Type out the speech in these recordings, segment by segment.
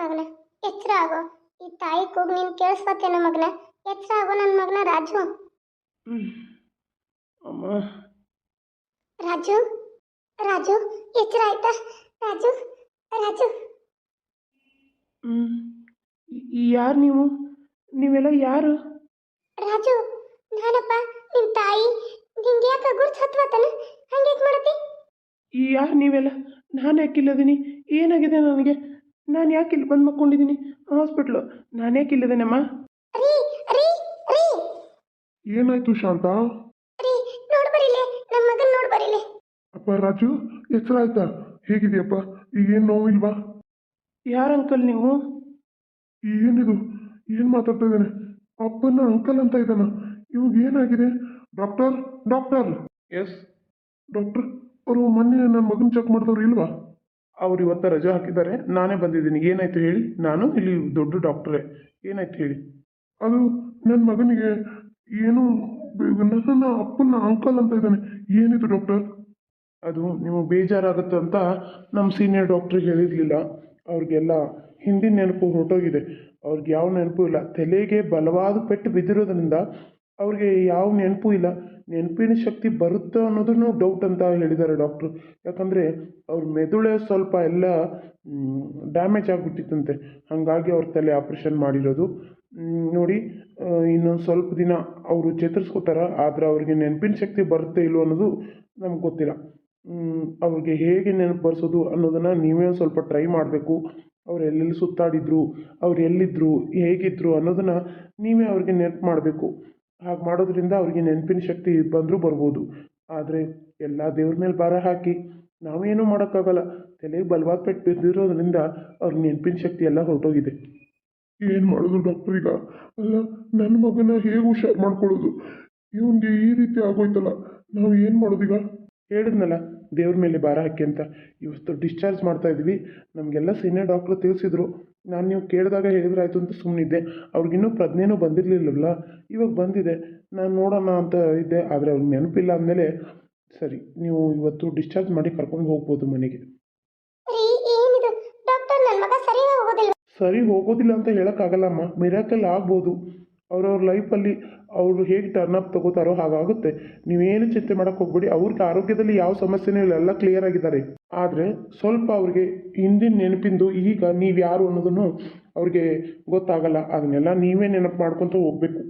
ಮಗನ ಎಚ್ಚರ ಆಗೋ. ಈ ತಾಯಿ ಕೂಗ್ ನೀನು ಕೇಳಿಸ್ಕೊತೇನ ಮಗನ ಎಚ್ಚರ ಆಗೋ ನನ್ನ ಮಗನ ರಾಜು. ಅಮ್ಮ. ರಾಜು ರಾಜು ಎಚ್ಚರ ಆಯ್ತಾ? ರಾಜು ರಾಜು. ಯಾರು ನೀವು? ನೀವೆಲ್ಲ ಯಾರು? ರಾಜು ನಾನಪ್ಪ ನಿಮ್ಮ ತಾಯಿ. ನಿಂಗೆ ಯಾಕೆ ಗುರ್ತು ಹತ್ವತನ ಹಂಗೆ ಮಾಡತಿ? ಯಾರು ನೀವೆಲ್ಲ? ನಾನು ಯಾಕಿಲ್ಲದೀನಿ? ಏನಾಗಿದೆ ನನಗೆ? ನಾನು ಯಾಕೆ ಇಲ್ಲಿ ಬಂದು ಮಕ್ಕೊಂಡಿದ್ದೀನಿ ಹಾಸ್ಪಿಟ್ಲು. ನಾನು ಯಾಕೆ ಇಲ್ಲದೇನಮ್ಮ? ರೀ ರೀ ರೀ. ಏನಾಯ್ತು ಶಾಂತ? ರೀ ನೋಡ್ ಬರಿಲೆ. ನಮ್ಮ ಮಗನ್ ನೋಡ್ ಬರಿಲೆ. ಅಪ್ಪ ರಾಜು ಎಚ್ಚರ ಆಯ್ತಾ ಹೇಗಿದೆಯಪ್ಪ? ಈಗೇನು ಇಲ್ವಾ ಯಾರ ಅಂಕಲ್ ನೀವು? ಏನಿದು? ಏನು ಮಾತಾಡ್ತಾ ಇದ್ದಾನೆ? ಅಪ್ಪನ ಅಂಕಲ್ ಅಂತ ಇದ್ದಾನ. ಇವಾಗ ಏನಾಗಿದೆ? Doctor doctor. ಎಸ್. ಡಾಕ್ಟರ್ ಅವರು ಮೊನ್ನೆ ನನ್ನ ಮಗನ ಚೆಕ್ ಮಾಡಿದವ್ರು ಇಲ್ವಾ? ಅವ್ರು ಇವತ್ತು ರಜೆ ಹಾಕಿದ್ದಾರೆ. ನಾನೇ ಬಂದಿದ್ದೀನಿ. ಏನಾಯ್ತು ಹೇಳಿ? ನಾನು ಇಲ್ಲಿ ದೊಡ್ಡ ಡಾಕ್ಟ್ರೇ ಏನಾಯ್ತು ಹೇಳಿ? ಅದು ನನ್ನ ಮಗನಿಗೆ ಏನು ನನ್ನ ಅಪ್ಪನ ಅಂಕಲ್ ಅಂತ ಇದ್ದಾನೆ. ಏನಿದು ಡಾಕ್ಟರ್ ಅದು ನಿಮಗೆ ಬೇಜಾರಾಗುತ್ತೆ ಅಂತ ನಮ್ಮ ಸೀನಿಯರ್ ಡಾಕ್ಟ್ರಿಗೆ ಹೇಳಿರಲಿಲ್ಲ. ಅವ್ರಿಗೆಲ್ಲ ಹಿಂದಿನ ನೆನಪು ಹೊರಟೋಗಿದೆ. ಅವ್ರಿಗೆ ಯಾವ ನೆನಪು ಇಲ್ಲ. ತಲೆಗೆ ಬಲವಾದ ಪೆಟ್ಟು ಬಿದ್ದಿರೋದ್ರಿಂದ ಅವ್ರಿಗೆ ಯಾವ ನೆನಪು ಇಲ್ಲ. ನೆನಪಿನ ಶಕ್ತಿ ಬರುತ್ತೋ ಅನ್ನೋದನ್ನು ಡೌಟ್ ಅಂತ ಹೇಳಿದ್ದಾರೆ ಡಾಕ್ಟ್ರು ಯಾಕಂದರೆ ಅವ್ರ ಮೆದುಳೇ ಸ್ವಲ್ಪ ಎಲ್ಲ ಡ್ಯಾಮೇಜ್ ಆಗಿಬಿಟ್ಟಿತ್ತಂತೆ. ಹಾಗಾಗಿ ಅವ್ರ ತಲೆ ಆಪ್ರೇಷನ್ ಮಾಡಿರೋದು. ನೋಡಿ ಇನ್ನೊಂದು ಸ್ವಲ್ಪ ದಿನ ಅವರು ಚೇತರಿಸ್ಕೋತಾರ, ಆದರೆ ಅವ್ರಿಗೆ ನೆನಪಿನ ಶಕ್ತಿ ಬರುತ್ತೆ ಇಲ್ವೋ ಅನ್ನೋದು ನಮ್ಗೆ ಗೊತ್ತಿಲ್ಲ. ಅವ್ರಿಗೆ ಹೇಗೆ ನೆನಪು ಬರ್ಸೋದು ಅನ್ನೋದನ್ನು ನೀವೇ ಸ್ವಲ್ಪ ಟ್ರೈ ಮಾಡಬೇಕು. ಅವ್ರು ಎಲ್ಲೆಲ್ಲಿ ಸುತ್ತಾಡಿದ್ರು, ಅವ್ರು ಎಲ್ಲಿದ್ದರು ಹೇಗಿದ್ರು ಅನ್ನೋದನ್ನು ನೀವೇ ಅವ್ರಿಗೆ ನೆನಪು ಮಾಡಬೇಕು. ಹಾಗೆ ಮಾಡೋದ್ರಿಂದ ಅವ್ರಿಗೆ ನೆನಪಿನ ಶಕ್ತಿ ಬಂದರೂ ಬರ್ಬೋದು. ಆದರೆ ಎಲ್ಲ ದೇವ್ರ ಮೇಲೆ ಭಾರ ಹಾಕಿ ನಾವೇನೂ ಮಾಡೋಕ್ಕಾಗಲ್ಲ. ತಲೆಗೆ ಬಲವಾದ ಪೆಟ್ಟು ಬಿದ್ದಿರೋದ್ರಿಂದ ಅವ್ರಿಗೆ ನೆನಪಿನ ಶಕ್ತಿ ಎಲ್ಲ ಹೊರಟೋಗಿದೆ. ಏನು ಮಾಡೋದು ಡಾಕ್ಟರ್ ಈಗ? ಅಲ್ಲ ನನ್ನ ಮಗನ ಹೇಗೆ ಹುಷಾರು ಮಾಡ್ಕೊಳ್ಳೋದು? ಇವನಿಗೆ ಈ ರೀತಿ ಆಗೋಯ್ತಲ್ಲ ನಾವು ಏನು ಮಾಡೋದೀಗ? ಹೇಳಿದ್ನಲ್ಲ ದೇವ್ರ ಮೇಲೆ ಭಾರ ಹಾಕಿ ಅಂತ. ಇವತ್ತು ಡಿಸ್ಚಾರ್ಜ್ ಮಾಡ್ತಾ ಇದ್ವಿ. ನಮಗೆಲ್ಲ ಸೀನಿಯರ್ ಡಾಕ್ಟ್ರು ತಿಳಿಸಿದ್ರು. ನಾನು ನೀವು ಕೇಳಿದಾಗ ಹೇಳಿದ್ರಾಯ್ತು ಅಂತ ಸುಮ್ಮನಿದ್ದೆ ಅವ್ರಿಗಿನ್ನೂ ಪ್ರಜ್ಞೆನೂ ಬಂದಿರಲಿಲ್ಲವಲ್ಲ ಇವಾಗ ಬಂದಿದೆ. ನಾನು ನೋಡೋಣ ಅಂತ ಇದ್ದೆ. ಆದರೆ ಅವ್ರಿಗೆ ನೆನಪಿಲ್ಲ ಅಂದಮೇಲೆ ಸರಿ ನೀವು ಇವತ್ತು ಡಿಸ್ಚಾರ್ಜ್ ಮಾಡಿ ಕರ್ಕೊಂಡು ಹೋಗ್ಬೋದು ಮನೆಗೆ. ಸರಿ ಹೋಗೋದಿಲ್ಲ ಅಂತ ಹೇಳೋಕ್ಕಾಗಲ್ಲಮ್ಮ. ಮಿರಾಕಲ್ ಆಗ್ಬೋದು. ಅವ್ರವ್ರ ಲೈಫಲ್ಲಿ ಅವರು ಹೇಗೆ ಟರ್ನ್ ಅಪ್ ತಗೋತಾರೋ ಹಾಗಾಗುತ್ತೆ. ನೀವೇನು ಚಿಂತೆ ಮಾಡೋಕ್ಕೆ ಹೋಗ್ಬೇಡಿ ಅವ್ರಿಗೆ ಆರೋಗ್ಯದಲ್ಲಿ ಯಾವ ಸಮಸ್ಯೆನೂ ಇಲ್ಲ ಎಲ್ಲ ಕ್ಲಿಯರ್ ಆಗಿದ್ದಾರೆ. ಆದರೆ ಸ್ವಲ್ಪ ಅವ್ರಿಗೆ ಹಿಂದಿನ ನೆನಪಿಂದು ಈಗ ನೀವು ಯಾರು ಅನ್ನೋದನ್ನು ಅವ್ರಿಗೆ ಗೊತ್ತಾಗಲ್ಲ. ಅದನ್ನೆಲ್ಲ ನೀವೇ ನೆನಪು ಮಾಡ್ಕೊತ ಹೋಗಬೇಕು.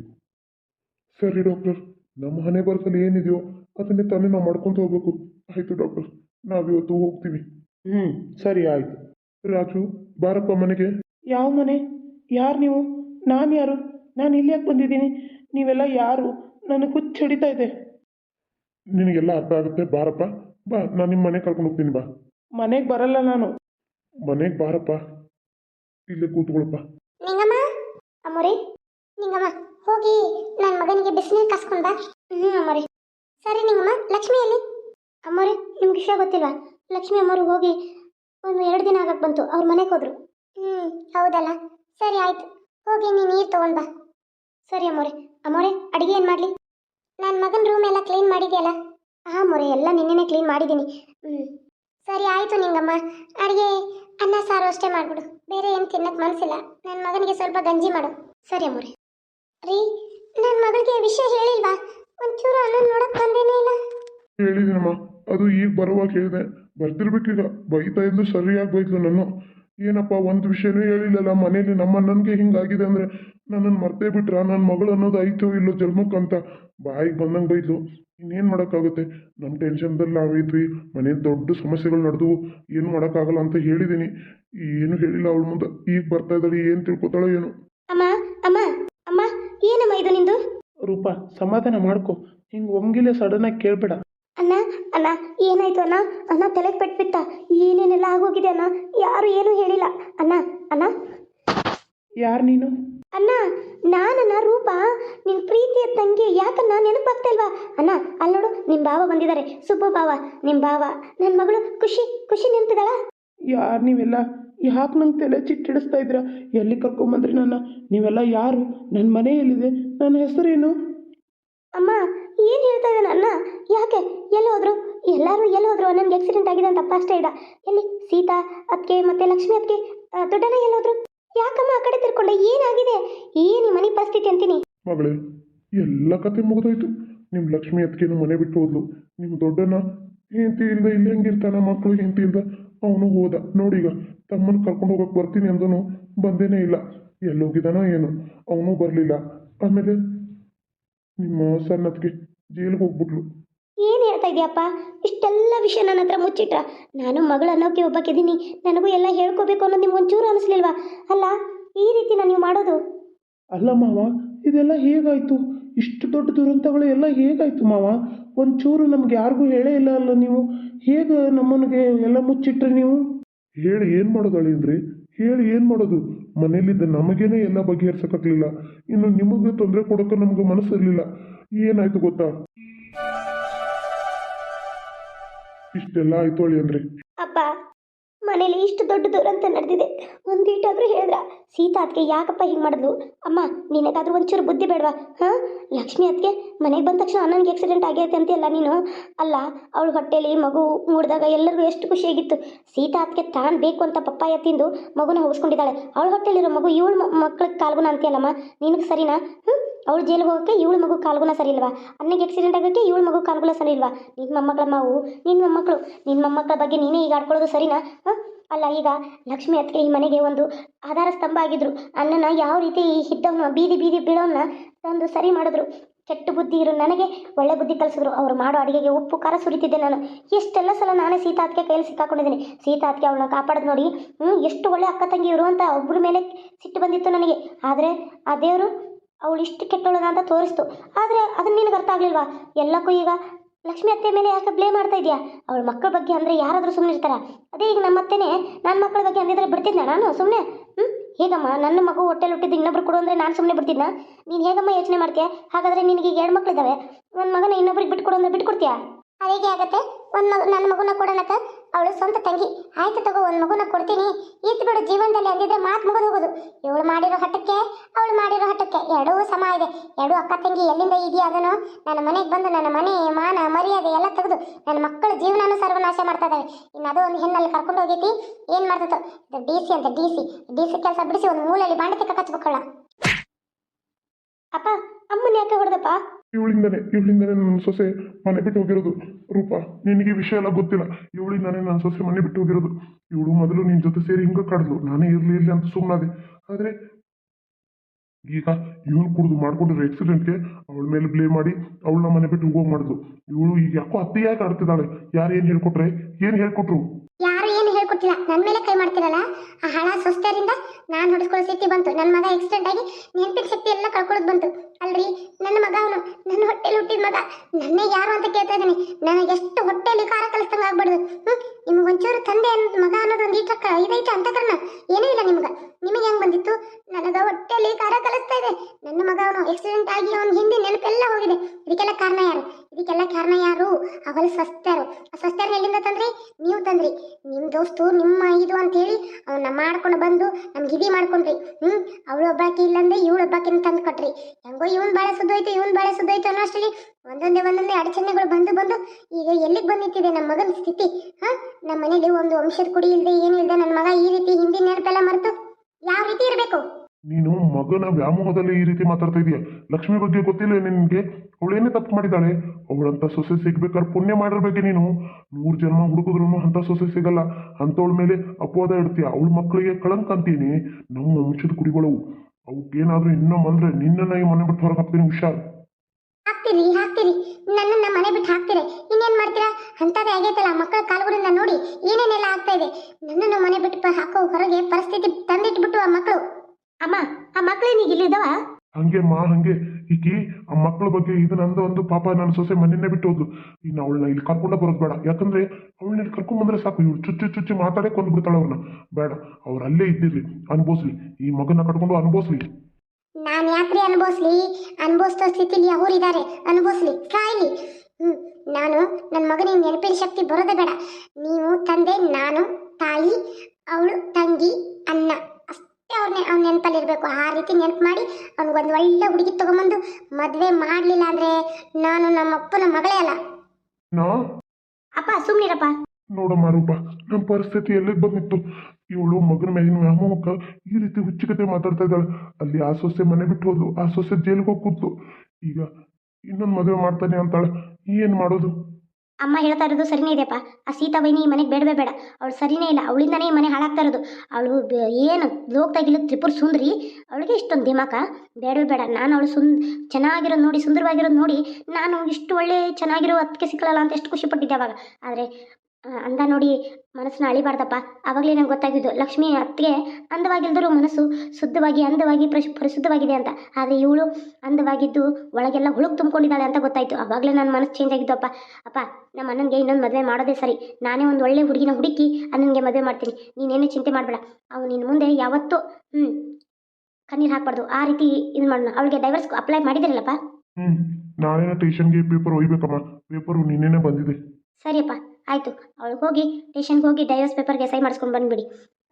ಸರಿ ಡಾಕ್ಟರ್ ನಮ್ಮ ಮನೆ ಬರ್ತಲ್ಲಿ ಏನಿದೆಯೋ ಅದನ್ನೇ ತಾನೇ ನಾವು ಮಾಡ್ಕೊತ ಹೋಗ್ಬೇಕು. ಆಯಿತು ಡಾಕ್ಟರ್ ನಾವಿವತ್ತು ಹೋಗ್ತೀವಿ. ಹ್ಞೂ ಸರಿ ಆಯಿತು. ರಾಜು ಬಾರಪ್ಪ ಮನೆಗೆ. ಯಾವ ಮನೆ? ಯಾರು ನೀವು? ನಾನು ಯಾರು? ನಾನು ಇಲ್ಲಿ ಯಾಕೆ ಬಂದಿದ್ದೀನಿ? ನೀವೆಲ್ಲ ಯಾರು? ನನಗೆ ಹುಚ್ಚು ಹಿಡಿತಾ ಇದೆ. ನಿನಗೆಲ್ಲ ಅರ್ಥ ಆಗುತ್ತೆ ಬಾರಪ್ಪ. ಬಾ ನಾನು ನಿಮ್ಮ ಮನೆಗೆ ಕರ್ಕೊಂಡು ಹೋಗ್ತೀನಿ ಬಾ. ಮನೆಗೆ ಬರಲ್ಲ ನಾನು. ಮನೆಗೆ ಬಾರಪ್ಪ. ಇಲ್ಲೇ ಕೂತ್ಕೊಳಪ್ಪ. ನಿಂಗಮ್ಮ? ಅಮ್ಮೋರಿ ನಿಂಗಮ್ಮ ಹೋಗಿ. ನನ್ನ ಮಗನಿಗೆ ಬಿಸಿನೀರು ಕಾಸ್ಕೊಂಡ ಬಾ. ಹ್ಞೂ ಅಮ್ಮರಿ. ಸರಿ ನಿಂಗಮ್ಮ ಲಕ್ಷ್ಮಿ ಎಲ್ಲಿ? ಅಮ್ಮೋರಿ ನಿಮ್ಗೆ ವಿಷಯ ಗೊತ್ತಿಲ್ವಾ? ಲಕ್ಷ್ಮಿ ಅಮ್ಮೋರು ಹೋಗಿ ಒಂದು ಎರಡು ದಿನ ಆಗಕ್ಕೆ ಬಂತು ಅವ್ರ ಮನೆಗೆ ಹೋದ್ರು. ಹ್ಞೂ ಹೌದಲ್ಲ. ಸರಿ ಆಯ್ತು. ಹೋಗಿ ನೀನು ನೀರು ತೊಗೊಂಡ್ ಬಾ. ಸರಿ ಅಮ್ಮೋರೆ. ಅಮ್ಮೋರೆ, ಅಡುಗೆ ಏನು ಮಾಡಲಿ? ನನ್ನ ಮಗನ ರೂಮ್ ಎಲ್ಲ ಕ್ಲೀನ್ ಮಾಡಿದೆಯಲ್ಲ? ಹಾಂ ಮೊರೆ ಎಲ್ಲ ನಿನ್ನೆನೇ ಕ್ಲೀನ್ ಮಾಡಿದ್ದೀನಿ. ಹ್ಞೂ ಸರಿ ಆಯಿತು ನಿಂಗಮ್ಮ. ಅಡುಗೆ ಅನ್ನ, ಸಾರು ಅಷ್ಟೇ ಮಾಡಿಬಿಡು. ಬೇರೆ ಏನು ತಿನ್ನಕ್ಕೆ ಮನಸ್ಸಿಲ್ಲ ನನ್ನ ಮಗನಿಗೆ ಸ್ವಲ್ಪ ಗಂಜಿ ಮಾಡು. ಸರಿ ಅಮ್ಮೋರೆ. ರೀ ನನ್ನ ಮಗಳಿಗೆ ವಿಷಯ ಹೇಳಿಲ್ವಾ? ಒಂಚೂರು ಅನ್ನ ನೋಡಕ್ಕೆ ಬಂದೇನೇ ಇಲ್ಲ. ಹೇಳಿದಮ್ಮ ಅದು ಈಗ ಬರುವಾಗ ಹೇಳಿದೆ. ಬರ್ತಿರ್ಬೇಕೀಗ ಬೈತಾ ಇದ್ದು ಸರಿಯಾಗಿ ನಾನು. ಏನಪ್ಪ, ಒಂದು ವಿಷಯನೂ ಹೇಳಿಲ್ಲಲ್ಲ. ಮನೇಲಿ ನಮ್ಮ ಅಣ್ಣನಿಗೆ ಹಿಂಗಾಗಿದೆ ಅಂದರೆ ನನ್ನನ್ನು ಮರ್ತೇ ಬಿಟ್ರ? ನನ್ನ ಮಗಳು ಅನ್ನೋದು ಆಯ್ತು ಇಲ್ಲೋ ಜನ್ಮಕ್ಕಂತ ಬಾಯಿಗೆ ಬಂದಂಗೆ ಬೈದ್ಲು. ಇನ್ನೇನು ಮಾಡೋಕ್ಕಾಗುತ್ತೆ? ನಮ್ಮ ಟೆನ್ಷನ್ದಲ್ಲಿ ನಾವಿದ್ವಿ. ಮನೇಲಿ ದೊಡ್ಡ ಸಮಸ್ಯೆಗಳು ನಡೆದವು. ಏನು ಮಾಡೋಕ್ಕಾಗಲ್ಲ ಅಂತ ಹೇಳಿದ್ದೀನಿ ಏನು ಹೇಳಿಲ್ಲ ಅವಳ ಮುಂದೆ. ಈಗ ಬರ್ತಾ ಇದ್ದಾಳೆ. ಏನು ತಿಳ್ಕೊತಾಳೋ ಏನು. ಅಮ್ಮ ಅಮ್ಮ ಅಮ್ಮ ಏನಮ್ಮ ಇದು ನಿಂದು? ರೂಪ ಸಮಾಧಾನ ಮಾಡ್ಕೊ. ಹಿಂಗೆ ಸಡನ್ ಸಡನ್ನಾಗಿ ಕೇಳಬೇಡ. ಅಣ್ಣ ಅಣ್ಣ ಏನಾಯ್ತು ಅಣ್ಣ? ಅಣ್ಣ ತಲೆಗೆ ಪೆಟ್ಬಿಟ್ಟ ಏನೇನೆಲ್ಲ ಆಗೋಗಿದೆ ಅಣ್ಣ? ಯಾರು ಏನೂ ಹೇಳಿಲ್ಲ. ಅಣ್ಣ ಅಣ್ಣ ಯಾರು ನೀನು? ಅಣ್ಣ ನಾನನ್ನ ರೂಪ. ನಿನ್ ಪ್ರೀತಿಯ ತಂಗಿ ಯಾಕನ್ನ ನೆನಪಾಗ್ತಲ್ವಾ? ಅಣ್ಣ ಅಲ್ಲೋಡು ನಿಮ್ಮ ಭಾವ ಬಂದಿದ್ದಾರೆ ಸುಬ್ಬ ಭಾವ ನಿಮ್ಮ ಭಾವ. ನನ್ನ ಮಗಳು ಖುಷಿ ಖುಷಿ ನೆನಪಿದಳ? ಯಾರು ನೀವೆಲ್ಲ? ಯಾಕೆ ನಂಗೆ ತಲೆ ಚಿಟ್ಟಿಡಿಸ್ತಾ ಇದ್ದೀರಾ? ಎಲ್ಲಿ ಕರ್ಕೊಂಬಂದ್ರಿ ನನ್ನ? ನೀವೆಲ್ಲ ಯಾರು? ನನ್ನ ಮನೆ ಎಲ್ಲಿದೆ? ನನ್ನ ಹೆಸರೇನು? ಅಮ್ಮ ಏನು ಹೇಳ್ತಾ ಇದ್ದಾನೆ ಅಣ್ಣ? ಯಾಕೆ? ಎಲ್ಲಿ ಹೋದ್ರು? ಎಲ್ಲರೂ ಎಲ್ಲಿ ಹೋದ್ರು? ನನಗೆ ಆಕ್ಸಿಡೆಂಟ್ ಆಗಿದೆ ಅಂತ ಅಪ್ಪ ಅಷ್ಟೇ ಇಡ ಎಲ್ಲಿ? ಸೀತಾ ಅದಕ್ಕೆ ಮತ್ತೆ ಲಕ್ಷ್ಮಿ ಅದಕ್ಕೆ ದೊಡ್ಡನೇ ಎಲ್ಲೋದ್ರು ಯಾಕಮ್ಮ ಆ ಕಡೆ ತಿರ್ಕೊಂಡೆ? ಏನಾಗಿದೆ? ಏನು ಮನೆ ಪರಿಸ್ಥಿತಿ ಅಂತೀನಿ? ಮಗಳೇ ಎಲ್ಲ ಕತೆ ಮುಗಿದೋಯ್ತು. ನಿಮ್ಮ ಲಕ್ಷ್ಮಿ ಅತ್ತಿಗೆನು ಮನೆ ಬಿಟ್ಟು ಹೋದ್ಲು. ನಿಮ್ಮ ದೊಡ್ಡನ ಹೆಂಡತಿ ಇಲ್ದ ಇಲ್ಲಿ ಹೆಂಗಿರ್ತಾನ? ಮಕ್ಕಳು ಹೆಂಡತಿ ಇಲ್ದ ಅವನು ಹೋದ. ನೋಡೀಗ ತಮ್ಮನ ಕರ್ಕೊಂಡು ಹೋಗಕ್ಕೆ ಬರ್ತೀನಿ ಅಂದನು ಬಂದೇನೇ ಇಲ್ಲ. ಎಲ್ಲೋಗಿದಾನೋ ಏನು. ಅವನು ಬರಲಿಲ್ಲ. ಆಮೇಲೆ ನಿಮ್ಮ ಸಣ್ಣತ್ಗೆ ಜೈಲಿಗೆ ಹೋಗ್ಬಿಟ್ಲು. ಏನು ಹೇಳ್ತಾ ಇದೆಯಪ್ಪ? ಇಷ್ಟೆಲ್ಲ ವಿಷಯ ನನ್ನ ಹತ್ರ ಮುಚ್ಚಿಟ್ರ. ನಾನು ಮಗಳು ಅನ್ನೋಕೆ ಒಬ್ಬಕ್ಕಿದ್ದೀನಿ ನನಗೂ ಎಲ್ಲ ಹೇಳ್ಕೋಬೇಕು ಅನ್ನೋದು ನಿಮ್ಗೆ ಒಂಚೂರು ಅನಿಸ್ಲಿಲ್ವಾ? ಅಲ್ಲ ಈ ರೀತಿನ ನೀವು ಮಾಡೋದು? ಅಲ್ಲ ಮಾವ ಇದೆಲ್ಲ ಹೇಗಾಯಿತು? ಇಷ್ಟು ದೊಡ್ಡ ದುರಂತಗಳು ಎಲ್ಲ ಹೇಗಾಯಿತು ಮಾವ? ಒಂಚೂರು ನಮ್ಗೆ ಯಾರಿಗೂ ಹೇಳೇ ಇಲ್ಲ ಅಲ್ಲ ನೀವು. ಹೇಗೆ ನಮ್ಮನಿಗೆ ಎಲ್ಲ ಮುಚ್ಚಿಟ್ರಿ ನೀವು? ಹೇಳಿ ಏನು ಮಾಡೋದು ಅಳಿಯಂದ್ರೆ ಹೇಳಿ ಏನು ಮಾಡೋದು? ಮನೇಲಿದ್ದ ನಮಗೇನೆ ಎಲ್ಲ ಬಗೆಹರಿಸಕ್ಕಾಗಲಿಲ್ಲ. ಇನ್ನು ನಿಮಗೆ ತೊಂದರೆ ಕೊಡೋಕೆ ನಮ್ಗೆ ಮನಸ್ಸಿರ್ಲಿಲ್ಲ. ಏನಾಯ್ತು ಗೊತ್ತಾ? ಇಷ್ಟೆಲ್ಲ ಆಯ್ತು ಅಳಿಯನ್ರಿ ಅಪ್ಪ ಮನೇಲಿ ಇಷ್ಟು ದೊಡ್ಡ ದುರಂತ ನಡೆದಿದೆ. ಒಂದೀಟಾದ್ರೂ ಹೇಳಿದ್ರ? ಸೀತಾ ಅದಕ್ಕೆ ಯಾಕಪ್ಪ ಹಿಂಗೆ ಮಾಡಿದ್ಲು? ಅಮ್ಮ, ನಿನಗಾದ್ರೂ ಒಂಚೂರು ಬುದ್ಧಿ ಬೇಡವಾ? ಹಾಂ? ಲಕ್ಷ್ಮಿ ಅದಕ್ಕೆ ಮನೆಗೆ ಬಂದ ತಕ್ಷಣ ನನಗೆ ಆಕ್ಸಿಡೆಂಟ್ ಆಗೈತೆ ಅಂತೆಲ್ಲ ನೀನು? ಅಲ್ಲ, ಅವಳ ಹೊಟ್ಟೆಲಿ ಮಗು ಮೂಡಿದಾಗ ಎಲ್ಲರಿಗೂ ಎಷ್ಟು ಖುಷಿಯಾಗಿತ್ತು ಸೀತಾ ತಾನು ಬೇಕು ಅಂತ ಪಪ್ಪಾಯ ತಿಂದು ಮಗುನ ಹೋಗಿಸ್ಕೊಂಡಿದ್ದಾಳೆ ಅವಳ ಹೊಟ್ಟೆಲಿರೋ ಮಗು ಇವಳು ಮಕ್ಳಿಗೆ ಕಾಲ್ಗುಣ ಅಂತೀಯಲ್ಲಮ್ಮ? ನಿನಗೆ ಸರಿನಾ? ಹ್ಞೂ ಅವಳು ಜೈಲಿಗೆ ಹೋಗೋಕ್ಕೆ ಇವಳು ಮಗು ಕಾಲ್ಗುಣ ಸರಿ ಇಲ್ವಾ? ಅನ್ನಗೆ ಆಕ್ಸಿಡೆಂಟ್ ಆಗೋಕ್ಕೆ ಇವಳು ಮಗು ಕಾಲ್ಗುಣ ಸರಿ ಇಲ್ವಾ? ನಿನ್ನ ಮೊಮ್ಮಗಳ ಮಾವು ನಿನ್ನ ಮೊಮ್ಮಕ್ಕಳು ನಿನ್ನ ಮೊಮ್ಮಕ್ಕಳ ಬಗ್ಗೆ ನೀನೇ ಈಗ ಆಡ್ಕೊಳ್ಳೋದು ಸರಿನಾ? ಅಲ್ಲ ಈಗ ಲಕ್ಷ್ಮಿ ಅತ್ತಿಗೆ ಈ ಮನೆಗೆ ಒಂದು ಆಧಾರ ಸ್ತಂಭ ಆಗಿದ್ರು. ಅನ್ನನ ಯಾವ ರೀತಿ ಈ ಹಿದ್ದವನ್ನ ಬೀದಿ ಬೀದಿ ಬೀಳೋನ್ನ ತಂದು ಸರಿ ಮಾಡಿದ್ರು. ಕೆಟ್ಟ ಬುದ್ಧಿ ಇರು ನನಗೆ ಒಳ್ಳೆ ಬುದ್ಧಿ ಕಲಿಸಿದ್ರು. ಅವ್ರು ಮಾಡೋ ಅಡುಗೆಗೆ ಉಪ್ಪು, ಖಾರ ಸುರಿತಿದ್ದೆ ನಾನು. ಎಷ್ಟೆಲ್ಲ ಸಲ ನಾನೇ ಸೀತಾ ಅದಕ್ಕೆ ಕೈಯಲ್ಲಿ ಸಿಕ್ಕಾಕೊಂಡಿದ್ದೀನಿ. ಸೀತಾ ಅತ್ತಿಗೆ ಅವಳನ್ನ ಕಾಪಾಡೋದು ನೋಡಿ ಹ್ಞೂ ಎಷ್ಟು ಒಳ್ಳೆ ಅಕ್ಕ ತಂಗಿ ಇವರು ಅಂತ ಒಬ್ಬರ ಮೇಲೆ ಸಿಟ್ಟು ಬಂದಿತ್ತು ನನಗೆ. ಆದರೆ ಆ ದೇವರು ಅವಳು ಇಷ್ಟು ಕೆಟ್ಟವಳದ ಅಂತ ತೋರಿಸ್ತು. ಆದರೆ ಅದನ್ನ ನಿನಗೆ ಅರ್ಥ ಆಗಲಿಲ್ವಾ? ಎಲ್ಲಕ್ಕೂ ಈಗ ಲಕ್ಷ್ಮಿ ಅತ್ತೆ ಮೇಲೆ ಯಾಕೆ ಬ್ಲೇಮ್ ಮಾಡ್ತಾ ಇದೆಯಾ? ಅವಳ ಮಕ್ಕಳ ಬಗ್ಗೆ ಅಂದರೆ ಯಾರಾದರೂ ಸುಮ್ಮನೆ ಇರ್ತಾರ? ಅದೇ ಈಗ ನಮ್ಮ ಅತ್ತೆನೇ ನನ್ನ ಮಕ್ಕಳ ಬಗ್ಗೆ ಅಂದಿದ್ರೆ ಬಿಡ್ತಿದ್ನ ನಾನು ಸುಮ್ಮನೆ ಹ್ಞೂ ಹೇಗಮ್ಮ? ನನ್ನ ಮಗು ಹೊಟ್ಟೆಲಿ ಹುಟ್ಟಿದ್ದು ಇನ್ನೊಬ್ರು ಕೊಡು ಅಂದರೆ ನಾನು ಸುಮ್ಮನೆ ಬಿಡ್ತಿದ್ನ? ನೀನು ಹೇಗಮ್ಮ ಯೋಚನೆ ಮಾಡ್ತೀಯ? ಹಾಗಾದರೆ ನಿನಗೆ ಈಗ ಎರಡು ಮಕ್ಕಳಿದ್ದಾವೆ ಒಂದು ಮಗನ ಇನ್ನೊಬ್ರಿಗೆ ಬಿಟ್ಕೊಡು ಅಂದ್ರೆ ಬಿಟ್ಕೊಡ್ತೀಯಾ? ಅದೇಗೆ ಆಗುತ್ತೆ? ಒಂದು ಮಗ, ನನ್ನ ಮಗುನ ಕೊಡೋಣಕ್ಕ? ಅವಳು ಸ್ವಂತ ತಂಗಿ. ಆಯ್ತು ತಗೋ, ಒಂದು ಮಗುನ ಕೊಡ್ತೀನಿ. ಇತ್ತು ಬಿಡು, ಜೀವನದಲ್ಲಿ ಅಂದಿದ್ರೆ ಮಾತು ಮುಗಿದು ಹೋಗುದು. ಇವಳು ಮಾಡಿರೋ ಹಠಕ್ಕೆ, ಅವಳು ಮಾಡಿರೋ ಹಠಕ್ಕೆ ಎರಡೂ ಸಮ ಇದೆ. ಎರಡೂ ಅಕ್ಕ ತಂಗಿ ಎಲ್ಲಿಂದ ಇದೆಯಾ ಅದನ್ನು ನನ್ನ ಮನೆಗೆ ಬಂದು ನನ್ನ ಮನೆ, ಮಾನ, ಮರ್ಯಾದೆ ಎಲ್ಲ ತೆಗೆದು ನನ್ನ ಮಕ್ಕಳ ಜೀವನನೂ ಸರ್ವನಾಶ ಮಾಡ್ತಾ ಇದ್ದಾವೆ. ಇನ್ನು ಅದು ಒಂದು ಹೆಣ್ಣಲ್ಲಿ ಕರ್ಕೊಂಡು ಹೋಗೈತಿ. ಏನು ಮಾಡ್ತಿತ್ತು? ಇದು ಡಿ ಸಿ ಅಂತ ಡಿ ಸಿ. ಡಿ ಸಿ ಕೆಲಸ ಬಿಡಿಸಿ ಒಂದು ಮೂಲೆಯಲ್ಲಿ ಬಾಂಡತಿ ಕಚ್ಚಬೇಕಲ್ಲ ಅಪ್ಪ, ಅಮ್ಮನ ಯಾಕೆ ಹೊಡೆದಪ್ಪ? ಇವಳಿಂದನೇ ಇವಳಿಂದನೇ ನನ್ನ ಸೊಸೆ ಮನೆ ಬಿಟ್ಟು ಹೋಗಿರೋದು. ರೂಪ, ನಿನಗೆ ವಿಷಯ ಎಲ್ಲ ಗೊತ್ತಿಲ್ಲ. ಇವಳಿಂದಾನೆ ನನ್ನ ಸೊಸೆ ಮನೆ ಬಿಟ್ಟು ಹೋಗಿರೋದು. ಇವಳು ಮೊದಲು ನಿನ್ನ ಜೊತೆ ಸೇರಿ ಹಿಂಗೆ ಕಾಡಿದ್ಲು. ನಾನೇ ಇರಲಿ ಇರಲಿ ಅಂತ ಸುಮ್ಮನಾದೆ ಆದರೆ ಈಗ ಇವನು ಕುಡಿದು ಮಾಡ್ಕೊಂಡಿರೋ ಆಕ್ಸಿಡೆಂಟ್ಗೆ ಅವಳ ಮೇಲೆ ಬ್ಲೇಮ್ ಮಾಡಿ ಅವಳನ್ನ ಮನೆ ಬಿಟ್ಟು ಹೋಗಿ ಮಾಡಿದ್ಲು ಇವಳು ಈಗ ಯಾಕೋ ಅತ್ತಿಯಾಗಿ ಆಡ್ತಿದ್ದಾಳೆ. ಯಾರು ಏನು ಹೇಳ್ಕೊಟ್ರೆ? ಏನು ಹೇಳ್ಕೊಟ್ರು? ಏನು ನನ್ನ ಮೇಲೆ ಕೈ ಮಾಡ್ತಿರಲ್ಲ? ಆ ಹಣ ಸುಸ್ತರಿಂದ ನಾನು ಹೊಡೆಸ್ಕೊಳ್ಳೋ ಸ್ಥಿತಿ ಬಂತು. ನನ್ನ ಮಗ ಆಕ್ಸಿಡೆಂಟ್ ಆಗಿ ನೆನಪಿನ ಶಕ್ತಿ ಎಲ್ಲ ಕಳ್ಕೊಳ್ಳೋದು ಬಂತು. ಅಲ್ರಿ? ನನ್ನ ಮಗ ಅವನು. ನನ್ನ ಹೊಟ್ಟೆಲಿ ಹುಟ್ಟಿದ ಮಗ. ನನ್ನೇ ಯಾರು ಅಂತ ಕೇಳ್ತಾ ಇದ್ದೀನಿ. ನನಗೆ ಎಷ್ಟು ಹೊಟ್ಟೆಲಿ ಖಾರ ಕಲಿಸ್ದಂಗೆ ಆಗ್ಬಾರ್ದು ಹ್ಞೂ ನಿಮ್ಗೆ ಒಂಚೂರು ತಂದೆ ಅನ್ನೋದು ಮಗ ಅನ್ನೋದು ಒಂದು ಈಟಕ್ಕ ಇದೈತೆ ಅಂತಕರಣ. ಏನೂ ಇಲ್ಲ ನಿಮ್ಗೆ. ನಿಮಗೆ ಹೆಂಗ್ ಬಂದಿತ್ತು? ನನಗ ಹೊಟ್ಟೆಲಿ ಖಾರ ಕಲಿಸ್ತಾ ಇದೆ. ನನ್ನ ಮಗ ಅವನು ಆಕ್ಸಿಡೆಂಟ್ ಆಗಿ ಅವನ ಹಿಂದೆ ನೆನಪೆಲ್ಲ ಹೋಗಿದೆ. ಇದಕ್ಕೆಲ್ಲ ಕಾರಣ ಯಾರು? ಇದಕ್ಕೆಲ್ಲ ಕಾರಣ ಯಾರು? ಅವಳು ಸ್ವಸ್ಥರು. ಆ ಸ್ವಸ್ಥರು ಎಲ್ಲಿಂದ ತಂದ್ರಿ? ನೀವು ತಂದ್ರಿ. ನಿಮ್ಮ ದೋಸ್ತು, ನಿಮ್ಮ ಇದು ಅಂತೇಳಿ ಅವನ್ನ ಮಾಡ್ಕೊಂಡು ಬಂದು ನಮ್ಗೆ ಇದಿ ಮಾಡ್ಕೊಂಡ್ರಿ. ಹ್ಮ್, ಅವಳು ಒಬ್ಬಾಕಿ ಇಲ್ಲಂದ್ರೆ ಇವಳು ಒಬ್ಬಾಕಿನ ತಂದು ಕೊಟ್ರಿ. ಹೆಂಗೋ ಇವನ್ ಬಾಳೆ ಸುದ್ದೋಯ್ತು ಇವನ್ ಬಾಳೆ ಸುದ್ದೋಯ್ತು ಅನ್ನೋ ಅಷ್ಟರಲ್ಲಿ ಒಂದೊಂದೇ ಒಂದೊಂದೇ ಅಡಚಣೆಗಳು ಬಂದು ಬಂದು ಈಗ ಎಲ್ಲಿಗೆ ಬಂದಿತ್ತಿದೆ ನಮ್ಮ ಮಗನ ಸ್ಥಿತಿ? ಹಾಂ? ನಮ್ಮ ಮನೇಲಿ ಒಂದು ವಂಶದ ಕುಡಿ ಇಲ್ಲದೆ ಏನು ಇಲ್ಲದೆ ನನ್ನ ಮಗ ಈ ರೀತಿ ಹಿಂದಿನ ನೆನಪೆಲ್ಲ ಮರೆತು ಯಾವ ರೀತಿ ಇರಬೇಕು? ನೀನು ಮಗನ ವ್ಯಾಮೋಹದಲ್ಲಿ ಈ ರೀತಿ ಮಾತಾಡ್ತಾ ಇದೀಯ? ಲಕ್ಷ್ಮಿ ಬಗ್ಗೆ ಗೊತ್ತಿಲ್ಲ ನಿನ್ಗೆ? ಅವಳೇನೇ ತಪ್ಪು ಮಾಡಿದ್ದಾಳೆ? ಅವಳಂತ ಸೊಸೆ ಸಿಗ್ಬೇಕಾದ್ರೆ ಪುಣ್ಯ ಮಾಡಿರ್ಬೇಕು ನೀನು. ನೂರು ಜನ್ಮ ಹುಡುಕಿದ್ರು ಅಂತ ಸೊಸೆ ಸಿಗಲ್ಲ. ಅಂತವಳ ಮೇಲೆ ಅಪವಾದ ಇಡ್ತೀಯ. ಅವಳ ಮಕ್ಕಳಿಗೆ ಕಳಂಕ ಅಂತೀನಿ. ನಮ್ಮ ವಂಶದ ಕುಡಿಗಳವು ಅವಕ್ಕೇನಾದ್ರೂ ಇನ್ನೊಮ್ಮೆ ಅಂದ್ರೆ ನಿನ್ನ ಈ ಮನೆ ಬಿಟ್ಟು ಹೊರಗೆ ಹಾಕ್ತೀನಿ ಹುಷಾರ್ ಹಾಕ್ತೀರಿ ಹಾಕ್ತೀರಿ ನನ್ನನ್ನ ಮನೆ ಬಿಟ್ಟು ಹಾಕ್ತೀರಿ. ಇನ್ನೇನ್ ಮಾಡ್ತೀರಾ? ಅಂತದೇ ಆಗೈತಲ್ಲ ಮಕ್ಕಳ ಕಾಲುಗಳಿಂದ ನೋಡಿ ಏನೇನೆಲ್ಲ ಆಗ್ತಾ ಇದೆ. ನನ್ನನ್ನು ಬಿಟ್ಟು ಹಾಕೋ ಹೊರಗೆ ಪರಿಸ್ಥಿತಿ ತಂದಿಟ್ಬಿಟ್ಟು ಆ ಮಕ್ಕಳು ಅಮ್ಮ ಆ ಮಕ್ಕಳೇನೀಗ ಇಲ್ಲಿದವ? ಹಂಗೆ ಮಾ ಹಂಗೆ. ಈಕಿ ಆ ಮಕ್ಕಳ ಬಗ್ಗೆ ಇದು ನಂದು ಒಂದು ಪಾಪ ನನ್ನ ಸೊಸೆ ಮನೆಯನ್ನೇ ಬಿಟ್ಟು ಹೋದ್ಲು ಇನ್ನು ಅವಳನ್ನ ಇಲ್ಲಿ ಕರ್ಕೊಂಡ ಬರೋದು ಬೇಡ. ಯಾಕಂದ್ರೆ ಅವಳನ್ನ ಇಲ್ಲಿ ಕರ್ಕೊಂಡ್ ಬಂದ್ರೆ ಸಾಕು. ಇವ್ಳು ಚುಚ್ಚು ಚುಚ್ಚಿ ಮಾತಾಡೇ ಕೊಂದು ಬಿಡ್ತಾಳೆ ಅವ್ರನ್ನ. ಬೇಡ ಅವ್ರು ಅಲ್ಲೇ ಇದ್ದಿರ್ಲಿ. ಅನ್ಭೋಸ್ಲಿ ಈ ಮಗನ ಕಟ್ಕೊಂಡು ಅನ್ಭೋಸ್ಲಿ ನಾನು ಯಾಕ್ರಿ ಅನುಭವಿಸ್ಲಿ? ಅನುಭವಿಸೋ ಸ್ಥಿತಿಲಿ ಅವರಿದ್ದಾರೆ ಅನುಭವಿಸ್ಲಿ. ಕಾಯ್ಲಿ ಹ್ಮ್ ನಾನು ನನ್ನ ಮಗನಿಗೆ ನೆನಪಿನ ಶಕ್ತಿ ಬರೋದೇ ಬೇಡ. ನೀವು ತಂದೆ ನಾನು ತಾಯಿ ಅವಳು ತಂಗಿ ಅನ್ನ ಅಷ್ಟೇ ಅವ್ರನ್ನ ಅವ್ನ ನೆನಪಲ್ಲಿ ಇರಬೇಕು ಆ ರೀತಿ ನೆನಪು ಮಾಡಿ ಅವ್ನಿಗೊಂದು ಒಳ್ಳೆ ಹುಡುಗಿ ತಗೊಂಬಂದು ಮದುವೆ ಮಾಡಲಿಲ್ಲ ಅಂದ್ರೆ ನಾನು ನಮ್ಮ ಅಪ್ಪನ ಮಗಳೇ ಅಲ್ಲ. ನಾ? ಅಪ್ಪ ಸುಮ್ಮನಿರಪ್ಪ ನೋಡಮ್ಮ ರೂಪ ನಮ್ಮ ಪರಿಸ್ಥಿತಿ ಎಲ್ಲಿಗೆ ಬಂದಿತ್ತು? ಇವಳು ಮಗನ ಮೇಲಿನ ವ್ಯಾಮೋಹಕ್ಕ ಈ ರೀತಿ ಹುಚ್ಚುಕತೆ ಮಾತಾಡ್ತಾ ಇದ್ದಾಳೆ. ಅಲ್ಲಿ ಆ ಸೊಸೆ ಮನೆ ಬಿಟ್ಟು ಹೋದ್ಲು ಆ ಸೊಸೆ ಜೈಲಿಗೆ ಹೋಗಿ ಕೂತು. ಈಗ ಇನ್ನೊಂದು ಮದುವೆ ಮಾಡ್ತಾನೆ ಅಂತಾಳೆ. ಏನು ಮಾಡೋದು? ಅಮ್ಮ ಹೇಳ್ತಾ ಇರೋದು ಸರಿನೇ ಇದೆಯಪ್ಪ. ಆ ಸೀತಾ ಬೈನಿ ಈ ಮನೆಗೆ ಬೇಡವೇ ಬೇಡ. ಅವಳು ಸರಿನೇ ಇಲ್ಲ. ಅವಳಿಂದನೇ ಈ ಮನೆ ಹಾಳಾಗ್ತಾ ಇರೋದು. ಅವಳು ಏನು ಲೋಕದಾಗಿಲ್ಲ ತ್ರಿಪುರ ಸುಂದರಿ. ಅವಳಿಗೆ ಇಷ್ಟೊಂದು ದಿಮಾಕ. ಬೇಡವೇ ಬೇಡ. ನಾನು ಅವಳು ಸುಂದ್ ಚೆನ್ನಾಗಿರೋದು ನೋಡಿ, ಸುಂದರವಾಗಿರೋದು ನೋಡಿ, ನಾನು ಇಷ್ಟು ಒಳ್ಳೆ ಚೆನ್ನಾಗಿರೋ ಅದಕ್ಕೆ ಸಿಕ್ಕಲ್ಲ ಅಂತ ಎಷ್ಟು ಖುಷಿಪಟ್ಟಿದ್ದೆ ಅವಾಗ. ಆದರೆ ಅಂದ ನೋಡಿ ಮನಸ್ಸನ್ನ ಅಳಿಬಾರ್ದಪ್ಪ. ಅವಾಗಲೇ ನಂಗೆ ಗೊತ್ತಾಗಿದ್ದು ಲಕ್ಷ್ಮಿ ಅತ್ತಿಗೆ ಅಂದವಾಗಿಲ್ದರೂ ಮನಸ್ಸು ಶುದ್ಧವಾಗಿ ಅಂದವಾಗಿ ಪ್ರಶ್ ಪರಿಶುದ್ಧವಾಗಿದೆ ಅಂತ. ಆದರೆ ಇವಳು ಅಂದವಾಗಿದ್ದು ಒಳಗೆಲ್ಲ ಹುಳುಕ್ ತುಂಬಿಕೊಂಡಿದ್ದಾಳೆ ಅಂತ ಗೊತ್ತಾಯಿತು. ಆವಾಗಲೇ ನನ್ನ ಮನಸ್ಸು ಚೇಂಜ್ ಆಗಿದ್ದು ಅಪ್ಪ ಅಪ್ಪ ನಮ್ಮ ಅಣ್ಣನಿಗೆ ಇನ್ನೊಂದು ಮದುವೆ ಮಾಡೋದೇ ಸರಿ. ನಾನೇ ಒಂದು ಒಳ್ಳೆ ಹುಡುಗಿನ ಹುಡುಕಿ ಅಣ್ಣನಿಗೆ ಮದುವೆ ಮಾಡ್ತೀನಿ. ನೀನೇನೇ ಚಿಂತೆ ಮಾಡಬೇಡ. ಅವನು ನಿನ್ನ ಮುಂದೆ ಯಾವತ್ತೂ ಹ್ಞೂ ಕಣ್ಣೀರು ಹಾಕ್ಬಾರ್ದು. ಆ ರೀತಿ ಇದು ಮಾಡೋಣ ಅವಳಿಗೆ ಡೈವರ್ಸ್ ಅಪ್ಲೈ ಮಾಡಿದಿರಲ್ಲಪ್ಪ? ಹ್ಞೂ ನಾಳೆನ ಟೇಷನ್ಗೆ ಪೇಪರ್ ಒಯ್ಬೇಕಮ್ಮ. ಪೇಪರು ನಿನ್ನೆನೇ ಬಂದಿದೆ. ಸರಿಯಪ್ಪ. ಆಯಿತು ಅವಳಿಗೆ ಹೋಗಿ ಸ್ಟೇಷನ್ಗೆ ಹೋಗಿ ಡೈವರ್ಸ್ ಪೇಪರ್ಗೆ ಸೈ ಮಾಡಿಸ್ಕೊಂಡು ಬಂದುಬಿಡಿ.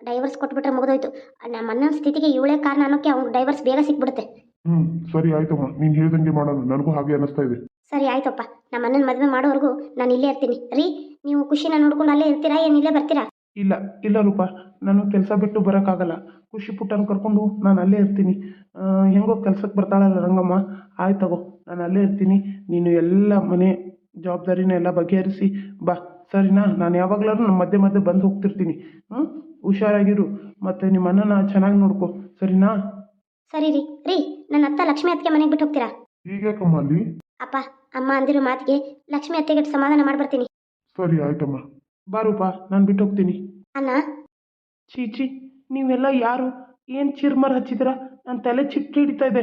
ಡೈವರ್ಸ್ ಕೊಟ್ಬಿಟ್ರೆ ಮುಗಿದೋಯ್ತು. ನಮ್ಮ ಅಣ್ಣನ ಸ್ಥಿತಿಗೆ ಇವಳೇ ಕಾರಣ ಅನ್ನೋಕ್ಕೆ ಅವ್ನು ಡೈವರ್ಸ್ ಬೇಗ ಸಿಕ್ಬಿಡುತ್ತೆ. ಹ್ಞೂ ಸರಿ ಆಯ್ತಮ್ಮ ನೀನು ಹೇಳ್ದಂಗೆ ಮಾಡೋದು ನನಗೂ ಹಾಗೆ ಅನ್ನಿಸ್ತಾ ಇದೆ. ಸರಿ ಆಯ್ತಪ್ಪ. ನಮ್ಮ ಅಣ್ಣನ ಮದುವೆ ಮಾಡೋವರೆಗೂ ನಾನು ಇಲ್ಲೇ ಇರ್ತೀನಿ. ರೀ ನೀವು ಖುಷಿನ ನೋಡ್ಕೊಂಡು ಅಲ್ಲೇ ಇರ್ತೀರಾ? ಏನು ಇಲ್ಲೇ ಬರ್ತೀರಾ? ಇಲ್ಲ ಇಲ್ಲ ರೂಪ. ನಾನು ಕೆಲಸ ಬಿಟ್ಟು ಬರೋಕ್ಕಾಗಲ್ಲ. ಖುಷಿ ಪುಟ್ಟನ ಕರ್ಕೊಂಡು ನಾನು ಅಲ್ಲೇ ಇರ್ತೀನಿ. ಹೆಂಗೋ ಕೆಲ್ಸಕ್ಕೆ ಬರ್ತಾಳಲ್ಲ ರಂಗಮ್ಮ. ಆಯ್ತು ತಗೋ ನಾನು ಅಲ್ಲೇ ಇರ್ತೀನಿ. ನೀನು ಎಲ್ಲ ಮನೆ ಜವಾಬ್ದಾರಿನ ಎಲ್ಲ ಬಗೆಹರಿಸಿ ಬಾ. ಸರಿನಾ? ನಾನು ಯಾವಾಗಲಾದ್ರೂ ನಮ್ಮ ಮಧ್ಯೆ ಮಧ್ಯೆ ಬಂದು ಹೋಗ್ತಿರ್ತೀನಿ. ಹ್ಞೂ ಹುಷಾರಾಗಿರು. ಮತ್ತು ನಿಮ್ಮ ಅಣ್ಣನ ಚೆನ್ನಾಗಿ ನೋಡ್ಕೊ. ಸರಿನಾ? ಸರಿ ರೀ. ರೀ ನನ್ನ ಅತ್ತ ಲಕ್ಷ್ಮಿ ಅತ್ತಿಗೆ ಮನೆಗೆ ಬಿಟ್ಟು ಹೋಗ್ತೀರಾ? ಈಗ ಅಲ್ಲಿ? ಅಪ್ಪ ಅಮ್ಮ ಅಂದಿರೋ ಮಾತಿಗೆ ಲಕ್ಷ್ಮಿ ಅತ್ತೆಗೆ ಸಮಾಧಾನ ಮಾಡ್ಬರ್ತೀನಿ. ಸರಿ ಆಯ್ತಮ್ಮ. ಬಾರೂಪ ನಾನು ಬಿಟ್ಟು ಹೋಗ್ತೀನಿ. ಅಣ್ಣ? ಚೀಚಿ ನೀವೆಲ್ಲ ಯಾರು? ಏನು ಚಿರ್ಮರ್ ಹಚ್ಚಿದ್ರ? ನನ್ನ ತಲೆ ಚಿಟ್ಟಿ ಹಿಡಿತಾ ಇದೆ.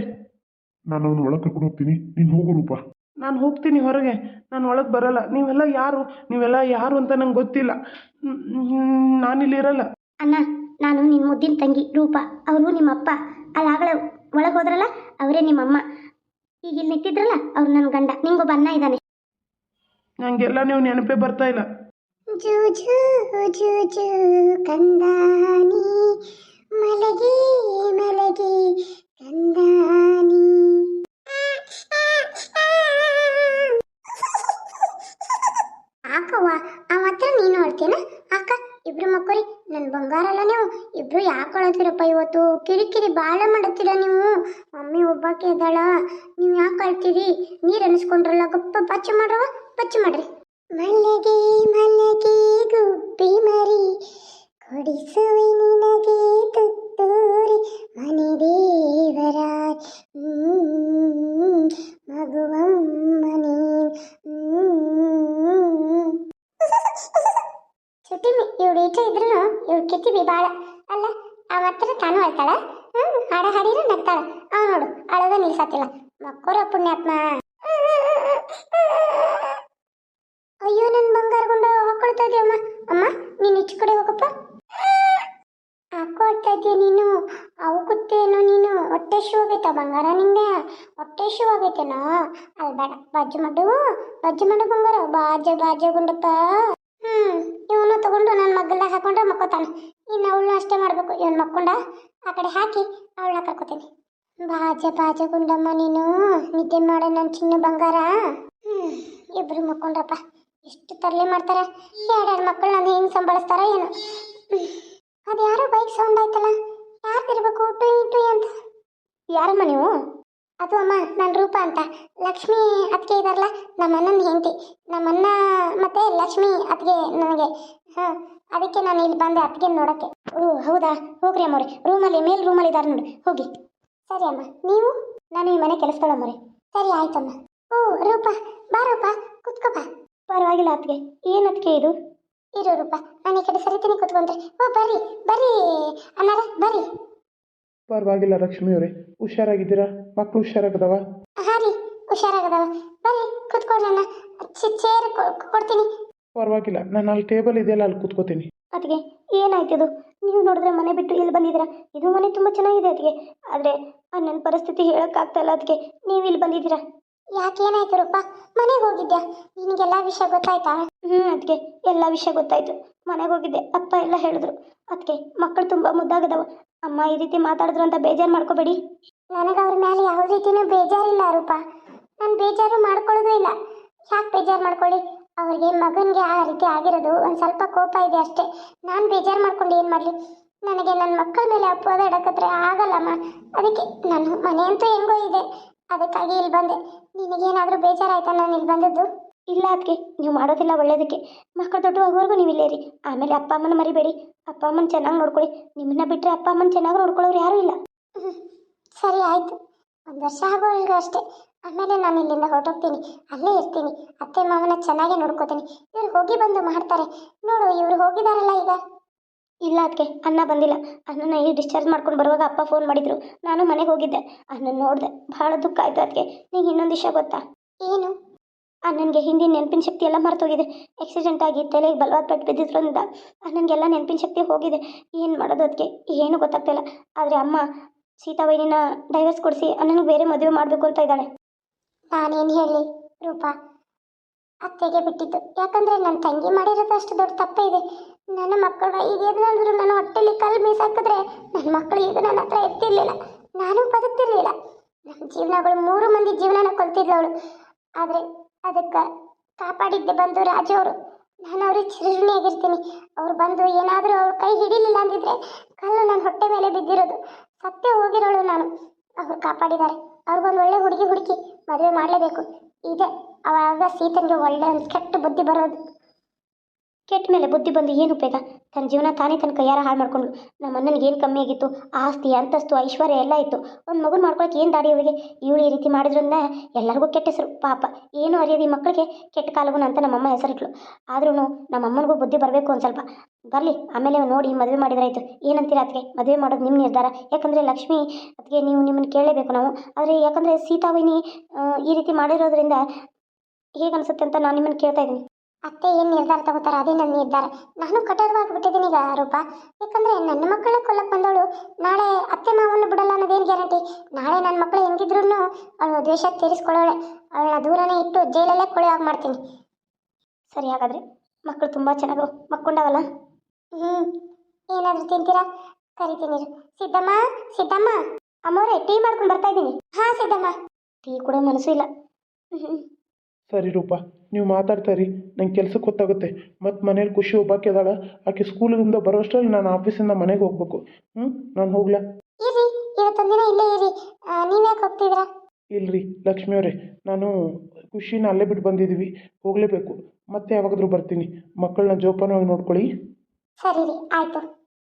ನಾನು ಅವನು ಒಳಗೆ ಕರ್ಕೊಂಡು ಹೋಗ್ತೀನಿ. ನೀನು ಹೋಗು ರೂಪ. ನಾನು ಹೋಗ್ತೀನಿ ಹೊರಗೆ. ನಾನು ಒಳಗೆ ಬರಲ್ಲ. ನೀವೆಲ್ಲ ಯಾರು? ನೀವೆಲ್ಲ ಯಾರು ಅಂತ ನಂಗೆ ಗೊತ್ತಿಲ್ಲ. ನಾನಿಲ್ಲಿರಲ್ಲ ಅಣ್ಣ ನಾನು ನಿನ್ನ ಮುದ್ದಿನ ತಂಗಿ ರೂಪ. ಅವರು ನಿಮ್ಮ ಅಪ್ಪ. ಅಲ್ಲಾಗಲೇ ಒಳಗೆ ಹೋದ್ರಲ್ಲ? ಅವರೇ ನಿಮ್ಮಮ್ಮ ಈಗ ಇಲ್ಲಿ ನಿಂತಿದ್ರಲ್ಲ? ಅವ್ರು ನನ್ನ ಗಂಡ. ನಿಂಗೊಬ್ಬ ಅಣ್ಣ ಇದ್ದಾನೆ. ನನಗೆಲ್ಲ ನೀವು ನೆನಪೇ ಬರ್ತಾ ಇಲ್ಲ. ಜೂ ಜೂ ಜೂ ಜೂ ಕಂದಾನಿ ಮಲಗಿ ಮಲಗಿ ಕಂದಾನಿ ಆಕವ್ವ ಅವ ಹತ್ರ ನೀನು ಅಳ್ತೀನ ಅಕ್ಕ ಇಬ್ರು ಮಕ್ಕರಿ ನನ್ನ ಬಂಗಾರ ಅಲ್ಲ ನೀವು ಇಬ್ರು ಯಾಕೆ ಅಳತ್ತೀರಪ್ಪ ಇವತ್ತು ಕಿರಿಕಿರಿ ಬಾಳ ಮಾಡತ್ತೀರ ನೀವು? ಮಮ್ಮಿ ಒಬ್ಬಾಕೆ ಇದ್ದಾಳ. ನೀವು ಯಾಕೆ ಅಳ್ತೀರಿ? ನೀರು ಅನಿಸ್ಕೊಂಡ್ರಲ್ಲ, ಗಪ್ಪ ಪಚ್ಚ ಮಾಡ್ರವ, ಪಚ್ಚ ಮಾಡ್ರಿ. ಮಲ್ಲಿಗೆ ಮಲ್ಲಿಗೆ ಗುಬ್ಬಿ ಮರಿ, ಕೊಡಿಸುವೆ ನಿನಗೆ ತುತ್ತೂರಿ, ಮನೆ ದೇವರ ಮಗುವಮ್ಮನೆ. ಚುಟ್ಟಿ ಇವಳು ಈಚೆ ಇದ್ರು ಇವಳು ಕೆತ್ತಿವಿ ಭಾಳ ಅಲ್ಲ ಅವ ಹತ್ರ ತಾನು ಅಳ್ತಾಳ ಹ್ಮ್, ಹಾಡ ಹಾಡಿದ್ರೆ ನಗ್ತಾಳ. ಅವ ನೋಡು, ಅಳದ ನಿಲ್ಸತ್ತಿಲ್ಲ. ಮಕ್ಕೋರ ಪುಣ್ಯಾತ್ಮ. ಅಯ್ಯೋ ನನ್ನ ಬಂಗಾರ ಗುಂಡ ಹಾಕೊಳ್ತಾ ಇದೆಯಮ್ಮ ಅಮ್ಮ. ನೀನು ಈಚೆ ಕಡೆ ಹೋಗಪ್ಪ. ಹಾಕೊಳ್ತಾ ಇದೆಯಾ ನೀನು. ಅವು ಕೂತೇನೋ ನೀನು. ಹೊಟ್ಟೆ ಶೂ ಆಗೈತ ಬಂಗಾರ ನಿಂಗೆ. ಹೊಟ್ಟೆ ಶೂ ಆಗೈತೇನೋ. ಅಲ್ಲಿ ಬೇಡ, ಬಾಜು ಮಾಡು ಬಾಜು ಮಾಡು ಬಂಗಾರ. ಬಾಜ ಬಾಜ ಗುಂಡಪ್ಪ. ಹ್ಮ್, ಇವನು ತಗೊಂಡು ನನ್ನ ಮಗ್ಗಲ್ದಾಗ ಹಾಕೊಂಡ್ರೆ ಮಕ್ಕೋತಾನ. ಇನ್ನು ಅವಳು ಅಷ್ಟೇ ಮಾಡಬೇಕು. ಇವನ್ ಮಕ್ಕೊಂಡ ಆ ಕಡೆ ಹಾಕಿ ಅವಳನ್ನ ಕರ್ಕೋತೀನಿ. ಬಾಜ ಬಾಜ ಗುಂಡಮ್ಮ ನೀನು, ನಿದ್ದೆ ಮಾಡ ನನ್ನ ಚಿನ್ನ ಬಂಗಾರ. ಇಬ್ರು ಮಕ್ಕೊಂಡ್ರಪ್ಪ, ಎಷ್ಟು ತರಲೆ ಮಾಡ್ತಾರೆ? ಎರಡೆರಡು ಮಕ್ಕಳು ನಾನು ಹೆಂಗ್ ಸಂಭಾಳಿಸ್ತಾರ ಏನು. ಅದು ಯಾರೋ ಬೈಕ್ ಸೌಂಡ್ ಆಯ್ತಲ್ಲ, ಯಾರ್ದಿರ್ಬೇಕು, ಟುಯ್ ಟೂ ಅಂತ. ಯಾರಮ್ಮ ನೀವು? ಅದು ಅಮ್ಮ, ನಾನು ರೂಪ ಅಂತ. ಲಕ್ಷ್ಮಿ ಅತ್ತಿಗೆ ಇದಾರಲ್ಲ ನಮ್ಮ ಅಣ್ಣನ ಹೆಂಡತಿ. ನಮ್ಮ ಅಣ್ಣ ಮತ್ತೆ ಲಕ್ಷ್ಮಿ ಅತ್ತಿಗೆ ನನಗೆ. ಹಾಂ ಅದಕ್ಕೆ ನಾನು ಇಲ್ಲಿ ಬಂದೆ ಅತ್ತಿಗೆ ನೋಡಕ್ಕೆ. ಓ ಹೌದಾ? ಹೋಗ್ರಿ ಅಮ್ಮ ರೂಮಲ್ಲಿ ಮೇಲ್ ರೂಮಲ್ಲಿ ಇದ್ದಾರೆ ನೋಡಿ. ಹೋಗಿ. ಸರಿ ಅಮ್ಮ. ನೀವು? ನಾನು ಈ ಮನೆ ಕೆಲಸದಳಮ್ಮವ್ರೆ ಸರಿ ಆಯ್ತಮ್ಮ. ಓ ರೂಪ. ಬಾ ರೂಪ. ಕುತ್ಕೋಪ ಪರವಾಗಿಲ್ಲ ಅತ್ತಿಗೆ. ಏನು ಅತ್ತಿಗೆ ಇದು? ಇರೋ ರೂಪ. ನಾನು ಈ ಕಡೆ ಸರಿತೀನಿ ಕುತ್ಕೊಂಡ್ರೆ ಓ ಬರ್ರಿ ಬರ್ರಿ. ಅನ್ನಾರ ಬರ್ರಿ. ಪರವಾಗಿಲ್ಲ ಲಕ್ಷ್ಮಿ ಅವರೇ. ಹುಷಾರಾಗಿದ್ದೀರಾ? ಮಕ್ಕಳು ಹುಷಾರಾಗದವ? ಹಾಂ ರೀ ಹುಷಾರಾಗದವ. ಬರ್ರಿ ಕುತ್ಕೊಳ್ಳೋಣ ಚೇರ್ ಕೊಡ್ತೀನಿ. ಪರವಾಗಿಲ್ಲ ನಾನು ಅಲ್ಲಿ ಟೇಬಲ್ ಇದೆಯಲ್ಲ ಅಲ್ಲಿ ಕೂತ್ಕೋತೀನಿ. ಅದಕ್ಕೆ ಏನಾಯ್ತದು ನೀವು ನೋಡಿದ್ರೆ ಮನೆ ಬಿಟ್ಟು ಇಲ್ಲಿ ಬಂದಿದ್ದೀರಾ? ಇದು ಮನೆ ತುಂಬ ಚೆನ್ನಾಗಿದೆ ಅದಕ್ಕೆ ಆದರೆ ನನ್ನ ಪರಿಸ್ಥಿತಿ ಹೇಳೋಕ್ಕಾಗ್ತಾ ಇಲ್ಲ ಅದಕ್ಕೆ ನೀವು ಇಲ್ಲಿ ಬಂದಿದ್ದೀರಾ? ಯಾಕೆ ಏನಾಯ್ತು ರೂಪ? ಮನೆಗೆ ಹೋಗಿದ್ಯಾ? ನಿನಗೆಲ್ಲ ವಿಷಯ ಗೊತ್ತಾಯ್ತಾ? ಹ್ಞೂ ಅದಕ್ಕೆ ಎಲ್ಲ ವಿಷಯ ಗೊತ್ತಾಯ್ತು. ಮನೆಗೆ ಹೋಗಿದ್ದೆ ಅಪ್ಪ ಎಲ್ಲ ಹೇಳಿದ್ರು. ಅದಕ್ಕೆ ಮಕ್ಕಳು ತುಂಬ ಮುದ್ದಾಗದವ. ಅಮ್ಮ ಈ ರೀತಿ ಮಾತಾಡಿದ್ರು ಅಂತ ಬೇಜಾರು ಮಾಡ್ಕೋಬೇಡಿ. ನನಗೆ ಅವ್ರ ಮೇಲೆ ಯಾವ ರೀತಿಯೂ ಬೇಜಾರಿಲ್ಲ ರೂಪ. ನಾನು ಬೇಜಾರು ಮಾಡ್ಕೊಳ್ಳೋದು ಇಲ್ಲ. ಯಾಕೆ ಬೇಜಾರು ಮಾಡ್ಕೊಳ್ಳಿ? ಅವ್ರಿಗೆ ಮಗನಿಗೆ ಆ ರೀತಿ ಆಗಿರೋದು ಒಂದು ಸ್ವಲ್ಪ ಕೋಪ ಇದೆ ಅಷ್ಟೇ. ನಾನು ಬೇಜಾರು ಮಾಡ್ಕೊಂಡು ಏನು ಮಾಡಲಿ? ನನಗೆ ನನ್ನ ಮಕ್ಕಳ ಮೇಲೆ ಅಪವಾದ ಇಡಕತ್ರೆ ಆಗಲ್ಲಮ್ಮ ಅದಕ್ಕೆ ನನ್ನ ಮನೆ ಅಂತೂ ಹೆಂಗೋ ಇದೆ. ಅದಕ್ಕಾಗಿ ಇಲ್ಲಿ ಬಂದೆ. ನಿನಗೇನಾದರೂ ಬೇಜಾರಾಯ್ತಾ ನಾನು ಇಲ್ಲಿ ಬಂದದ್ದು? ಇಲ್ಲ ಅದಕ್ಕೆ ನೀವು ಮಾಡೋದಿಲ್ಲ ಒಳ್ಳೇದಕ್ಕೆ. ಮಕ್ಕಳು ದೊಡ್ಡವಾಗೋವರೆಗೂ ನೀವು ಇಲ್ಲೇರಿ. ಆಮೇಲೆ ಅಪ್ಪ ಅಮ್ಮನ ಮರಿಬೇಡಿ. ಅಪ್ಪ ಅಮ್ಮನ ಚೆನ್ನಾಗಿ ನೋಡ್ಕೊಳ್ಳಿ. ನಿಮ್ಮನ್ನ ಬಿಟ್ಟರೆ ಅಪ್ಪ ಅಮ್ಮನ ಚೆನ್ನಾಗಿ ನೋಡ್ಕೊಳ್ಳೋರು ಯಾರೂ ಇಲ್ಲ. ಸರಿ ಆಯಿತು. ಒಂದು ವರ್ಷ ಆಗೋವರೆಗೂ ಅಷ್ಟೇ. ಆಮೇಲೆ ನಾನು ಇಲ್ಲಿಂದ ಹೊರಟೋಗ್ತೀನಿ. ಅಲ್ಲೇ ಇರ್ತೀನಿ. ಅತ್ತೆ ಮಾವನ ಚೆನ್ನಾಗಿ ನೋಡ್ಕೋತೀನಿ. ಇವ್ರು ಹೋಗಿ ಬಂದು ಮಾಡ್ತಾರೆ. ನೋಡು ಇವ್ರು ಹೋಗಿದಾರಲ್ಲ ಈಗ. ಇಲ್ಲ ಅದಕ್ಕೆ ಅನ್ನ ಬಂದಿಲ್ಲ. ಅಣ್ಣನ ಈ ಡಿಸ್ಚಾರ್ಜ್ ಮಾಡ್ಕೊಂಡು ಬರುವಾಗ ಅಪ್ಪ ಫೋನ್ ಮಾಡಿದ್ರು. ನಾನು ಮನೆಗೆ ಹೋಗಿದ್ದೆ. ಅಣ್ಣನ ನೋಡಿದೆ. ಭಾಳ ದುಃಖ ಆಯ್ತು ಅದಕ್ಕೆ ನಿಂಗೆ ಇನ್ನೊಂದು ವಿಷಯ ಗೊತ್ತಾ? ಏನು? ಅಣ್ಣನಿಗೆ ಹಿಂದಿನ ನೆನಪಿನ ಶಕ್ತಿ ಎಲ್ಲ ಮರ್ತೋಗಿದೆ. ಆಕ್ಸಿಡೆಂಟ್ ಆಗಿ ತಲೆಗೆ ಬಲವಾದ ಪೆಟ್ಟು ಬಿದ್ದಿದ್ರಿಂದ ಅನ್ನನಿಗೆಲ್ಲ ನೆನಪಿನ ಶಕ್ತಿ ಹೋಗಿದೆ. ಏನು ಮಾಡೋದು ಅದಕ್ಕೆ ಏನು ಗೊತ್ತಾಗ್ತಿಲ್ಲ ಆದರೆ ಅಮ್ಮ ಸೀತಾವೈನಿನ ಡೈವರ್ಸ್ ಕೊಡಿಸಿ ಅಣ್ಣನಿಗೆ ಬೇರೆ ಮದುವೆ ಮಾಡಬೇಕು ಅಂತ ಇದ್ದಾಳೆ. ನಾನೇನು ಹೇಳಿ ರೂಪಾ. ಅತ್ತೆಗೆ ಬಿಟ್ಟಿದ್ದು. ಯಾಕಂದ್ರೆ ನನ್ನ ತಂಗಿ ಮಾಡಿರೋದು ಅಷ್ಟು ದೊಡ್ಡ ತಪ್ಪೇ ಇದೆ ನನ್ನ ಮಕ್ಕಳು ಈಗ ಏನಾದರೂ ನನ್ನ ಹೊಟ್ಟೆಲಿ ಕಲ್ಲು ಮೀಸಾಕಿದ್ರೆ ನನ್ನ ಮಕ್ಕಳು ಈಗ ನನ್ನ ಹತ್ರ ಎತ್ತಿರ್ಲಿಲ್ಲ ನಾನು ಬದುಕ್ತಿರ್ಲಿಲ್ಲ. ನಮ್ಮ ಜೀವನಗಳು ಮೂರು ಮಂದಿ ಜೀವನನ ಅವಳು. ಆದರೆ ಅದಕ್ಕೆ ಕಾಪಾಡಿದ್ದೆ ಬಂದು ರಾಜು ಅವರು. ನಾನು ಅವ್ರಿಗೆ ಚಿರಋಣಿಯಾಗಿರ್ತೀನಿ ಅವ್ರು ಬಂದು ಏನಾದರೂ ಅವ್ರ ಕೈ ಹಿಡಿಲಿಲ್ಲ ಅಂದಿದ್ರೆ ಕಲ್ಲು ನನ್ನ ಹೊಟ್ಟೆ ಮೇಲೆ ಬಿದ್ದಿರೋದು. ಸತ್ತೇ ಹೋಗಿರೋಳು ನಾನು. ಅವ್ರು ಕಾಪಾಡಿದ್ದಾರೆ. ಅವ್ರಿಗೊಂದು ಒಳ್ಳೆ ಹುಡುಗಿ ಹುಡುಕಿ. ಮದುವೆ ಮಾಡಲೇಬೇಕು. ಇದೆ. ಅವಾಗ ಸೀತನಿಗೆ ಒಳ್ಳೆ ಕೆಟ್ಟ ಬುದ್ಧಿ ಬರೋದು. ಕೆಟ್ಟ ಮೇಲೆ ಬುದ್ಧಿ ಬಂದು ಏನು ಉಪಯೋಗ? ತನ್ನ ಜೀವನ ತಾನೇ ತನ್ನ ಕೈಯಾರ ಹಾಳು ಮಾಡ್ಕೊಂಡು ನಮ್ಮ ಅಣ್ಣನಿಗೆ ಏನು ಕಮ್ಮಿ ಆಗಿತ್ತು? ಆಸ್ತಿ, ಅಂತಸ್ತು, ಐಶ್ವರ್ಯ ಎಲ್ಲ ಇತ್ತು. ಒಂದು ಮಗು ಮಾಡ್ಕೊಳಕ್ಕೆ ಏನು ದಾಡಿ ಇವಳಿಗೆ? ಇವಳು ಈ ರೀತಿ ಮಾಡಿದ್ರಿಂದ ಎಲ್ಲರಿಗೂ ಕೆಟ್ಟ ಹೆಸರು. ಪಾಪ, ಏನು ಅರಿಯೋದು ಈ ಮಕ್ಕಳಿಗೆ ಕೆಟ್ಟ ಕಾಲಗುಣ ಅಂತ ನಮ್ಮಮ್ಮ ಹೆಸರಿಟ್ಲು ಆದ್ರೂ ನಮ್ಮಮ್ಮನಿಗೂ ಬುದ್ಧಿ ಬರಬೇಕು ಒಂದು ಸ್ವಲ್ಪ. ಬರಲಿ, ಆಮೇಲೆ ನೋಡಿ ಮದುವೆ ಮಾಡಿದ್ರಾಯ್ತು. ಏನಂತೀರ ಅದಕ್ಕೆ ಮದುವೆ ಮಾಡೋದು ನಿಮ್ಮ ನಿರ್ಧಾರ. ಯಾಕಂದರೆ ಲಕ್ಷ್ಮಿ ಅದಕ್ಕೆ ನೀವು ನಿಮ್ಮನ್ನು ಕೇಳಲೇಬೇಕು ನಾವು. ಆದರೆ ಯಾಕಂದರೆ ಸೀತಾವಿನಿ ಈ ರೀತಿ ಮಾಡಿರೋದ್ರಿಂದ ಹೇಗೆ ಅನಿಸುತ್ತೆ ಅಂತ ನಾನು ನಿಮ್ಮನ್ನು ಕೇಳ್ತಾ ಇದ್ದೀನಿ. ಅತ್ತೆ ಏನು ನಿರ್ಧಾರ ತಗೋತಾರ? ಅದೇ ನನ್ನ ನಿರ್ಧಾರ. ನಾನು ಕಠೋರವಾಗಿ ಬಿಟ್ಟಿದ್ದೀನಿ ಈಗ ರೂಪ. ಯಾಕಂದ್ರೆ ನನ್ನ ಮಕ್ಕಳೇ ಕೊಲ್ಲಕ್ಕೆ ಬಂದವಳು ನಾಳೆ ಅತ್ತೆ ಮಾವನ್ನು ಬಿಡಲ್ಲ ಅನ್ನೋದೇನು ಗ್ಯಾರಂಟಿ? ನಾಳೆ ನನ್ನ ಮಕ್ಕಳು ಹೆಂಗಿದ್ರು ಅವಳು ದ್ವೇಷ ತೀರಿಸ್ಕೊಳ್ಳೋಳೆ. ಅವಳನ್ನ ದೂರನೇ ಇಟ್ಟು ಜೈಲಲ್ಲೇ ಕೊಳೆಯಾಗಿ ಮಾಡ್ತೀನಿ. ಸರಿ ಹಾಗಾದ್ರೆ ಮಕ್ಕಳು ತುಂಬ ಚೆನ್ನಾಗಿ. ಮಕ್ಕೊಂಡವಲ್ಲ? ಹ್ಞೂ ಏನಾದರೂ ತಿಂತೀರಾ? ಕರಿತೀನಿ. ಸಿದ್ದಮ್ಮ ಸಿದ್ದಮ್ಮ. ಅಮ್ಮವ್ರೆ, ಟೀ ಮಾಡ್ಕೊಂಡು ಬರ್ತಾ ಇದ್ದೀನಿ. ಹಾಂ, ಸಿದ್ದಮ್ಮ. ಟೀ ಕೂಡ ಮನಸ್ಸು ಇಲ್ಲ. ಸರಿ ರೂಪ ನೀವು ಮಾತಾಡ್ತಾ ಇರಿ. ನಂಗೆ ಕೆಲ್ಸಕ್ಕೆ ಗೊತ್ತಾಗುತ್ತೆ. ಮತ್ತು ಮನೇಲಿ ಖುಷಿ ಒಬ್ಬಾಕೆ ಇದ್ದಾಳೆ. ಆಕೆ ಸ್ಕೂಲಿಂದ ಬರೋಷ್ಟರಲ್ಲಿ ನಾನು ಆಫೀಸಿಂದ ಮನೆಗೆ ಹೋಗ್ಬೇಕು. ಹ್ಞೂ ನಾನು ಹೋಗ್ಲಾ. ಇರಿ ಇವತ್ತೊಂದಿನ ಇಲ್ಲೇ ಇರಿ ನೀವ್ಯಾಕೆ ಹೋಗ್ತಿದ್ರಾ? ಇಲ್ರಿ ಲಕ್ಷ್ಮಿ ಅವರೇ. ನಾನು ಖುಷಿನ ಅಲ್ಲೇ ಬಿಟ್ಟು ಬಂದಿದ್ದೀವಿ ಹೋಗಲೇಬೇಕು. ಮತ್ತೆ ಯಾವಾಗಾದ್ರೂ ಬರ್ತೀನಿ. ಮಕ್ಕಳನ್ನ ಜೋಪಾನವಾಗಿ ನೋಡ್ಕೊಳ್ಳಿ. ಸರಿ ರೀ ಆಯಿತು.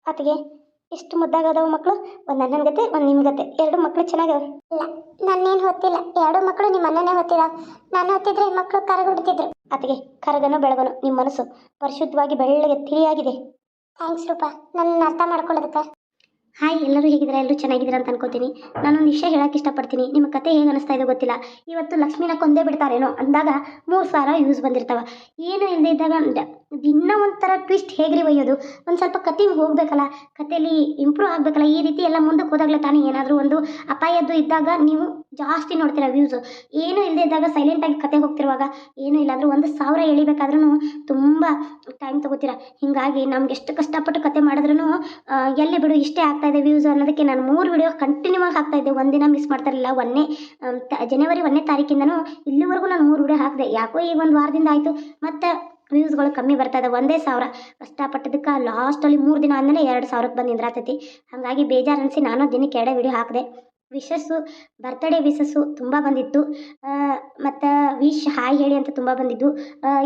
ಅತ್ತಿಗೆ. ಎಷ್ಟು ಮುದ್ದಾಗದವು ಮಕ್ಕಳು ಒಂದು ಅಣ್ಣನ ಗತೆ ಒಂದು ನಿಮ್ಮ ಗತೆ. ಎರಡು ಮಕ್ಕಳು ಚೆನ್ನಾಗವೆ ಇಲ್ಲ ನನ್ನೇನು ಹೊತ್ತಿಲ್ಲ. ಎರಡು ಮಕ್ಕಳು ನಿಮ್ಮ ಅಣ್ಣನೇ ಹೊತ್ತಿದಾವ. ನಾನು ಹೊತ್ತಿದ್ರೆ ಮಕ್ಕಳು ಕರಗುಡ್ತಿದ್ರು. ಅತ್ತಿಗೆ ಕರಗನು ಬೆಳಗನು ನಿಮ್ಮ ಮನಸ್ಸು ಪರಿಶುದ್ಧವಾಗಿ ಬೆಳ್ಳಗೆ ತಿಳಿಯಾಗಿದೆ. ಥ್ಯಾಂಕ್ಸ್ ರೂಪ. ನನ್ನ ಅರ್ಥ ಮಾಡ್ಕೊಳ್ಳೋದಕ್ಕೆ. ಹಾಯ್, ಎಲ್ಲರೂ ಹೇಗಿದ್ದೀರಾ? ಎಲ್ಲರೂ ಚೆನ್ನಾಗಿದ್ದೀರಾ ಅಂತ ಅನ್ಕೋತೀನಿ. ನಾನೊಂದು ವಿಷಯ ಹೇಳಕ್ಕೆ ಇಷ್ಟಪಡ್ತೀನಿ. ನಿಮ್ಮ ಕತೆ ಹೇಗೆ ಅನಿಸ್ತಾ ಇದೆ ಗೊತ್ತಿಲ್ಲ. ಇವತ್ತು ಲಕ್ಷ್ಮೀನ ಕೊಂದೇ ಬಿಡ್ತಾರೇನೋ ಅಂದಾಗ ಮೂರು ಸಾವಿರ ಯೂಸ್ ಬಂದಿರ್ತಾವೆ. ಏನು ಇಲ್ಲದೆ ಇದ್ದಾಗ ಇನ್ನೂ ಒಂಥರ ಟ್ವಿಸ್ಟ್ ಹೇಗ್ರಿ ಒಯ್ಯೋದು? ಒಂದು ಸ್ವಲ್ಪ ಕತೆ ಹೋಗಬೇಕಲ್ಲ? ಕತೆಯಲ್ಲಿ ಇಂಪ್ರೂವ್ ಆಗಬೇಕಲ್ಲ? ಈ ರೀತಿ ಎಲ್ಲ ಮುಂದಕ್ಕೆ ಹೋದಾಗಲೇ ತಾನೇ ಏನಾದರೂ ಒಂದು ಅಪಾಯದ್ದು ಇದ್ದಾಗ ನೀವು ಜಾಸ್ತಿ ನೋಡ್ತೀರ ವ್ಯೂಸು ಏನು ಇಲ್ಲದೆ ಇದ್ದಾಗ ಸೈಲೆಂಟಾಗಿ ಕತೆ ಹೋಗ್ತಿರುವಾಗ ಏನು ಇಲ್ಲ. ಅಂದ್ರೆ ಒಂದು ಸಾವಿರ ಎಳಿಬೇಕಾದ್ರೂ ತುಂಬ ಟೈಮ್ ತಗೋತೀರಾ. ಹೀಗಾಗಿ ನಮ್ಗೆ ಎಷ್ಟು ಕಷ್ಟಪಟ್ಟು ಕತೆ ಮಾಡಿದ್ರೂ ಎಲ್ಲಿ ಬಿಡು ಇಷ್ಟೇ ಆಗ್ತಾ ಇದೆ ವ್ಯೂಸ್ ಅನ್ನೋದಕ್ಕೆ ನಾನು ಮೂರು ವಿಡಿಯೋ ಕಂಟಿನ್ಯೂ ಆಗಿ ಹಾಕ್ತಾಯಿದ್ದೆ ಒಂದಿನ ಮಿಸ್ ಮಾಡ್ತಾ ಇರಲಿಲ್ಲ. ಒಂದನೇ ತ- ಜನವರಿ ಒಂದನೇ ತಾರೀಕಿಂದನೂ ಇಲ್ಲಿವರೆಗೂ ನಾನು ಮೂರು ವಿಡಿಯೋ ಹಾಕಿದೆ. ಯಾಕೋ ಈಗ ಒಂದು ವಾರದಿಂದ ಆಯಿತು. ಮತ್ತು ವ್ಯೂಸ್ಗಳು ಕಮ್ಮಿ ಬರ್ತಾ ಇದೆ. ಒಂದೇ ಸಾವಿರ. ಕಷ್ಟಪಟ್ಟದಕ್ಕೆ ಲಾಸ್ಟಲ್ಲಿ ಮೂರು ದಿನ ಆದಮೇಲೆ ಎರಡು ಸಾವಿರಕ್ಕೆ ಬಂದು ನಿಂದ್ರಾತೈತಿ. ಹಾಗಾಗಿ ಬೇಜಾರು ಅನಿಸಿ ನಾನು ದಿನಕ್ಕೆ ಎರಡೇ ವಿಡಿಯೋ ಹಾಕಿದೆ. ವಿಶಸ್ಸು ಬರ್ತಡೇ ವಿಶಸ್ಸು ತುಂಬ ಬಂದಿತ್ತು. ಮತ್ತು ವಿಶ್ ಹಾಯ್ ಹೇಳಿ ಅಂತ ತುಂಬ ಬಂದಿದ್ದು.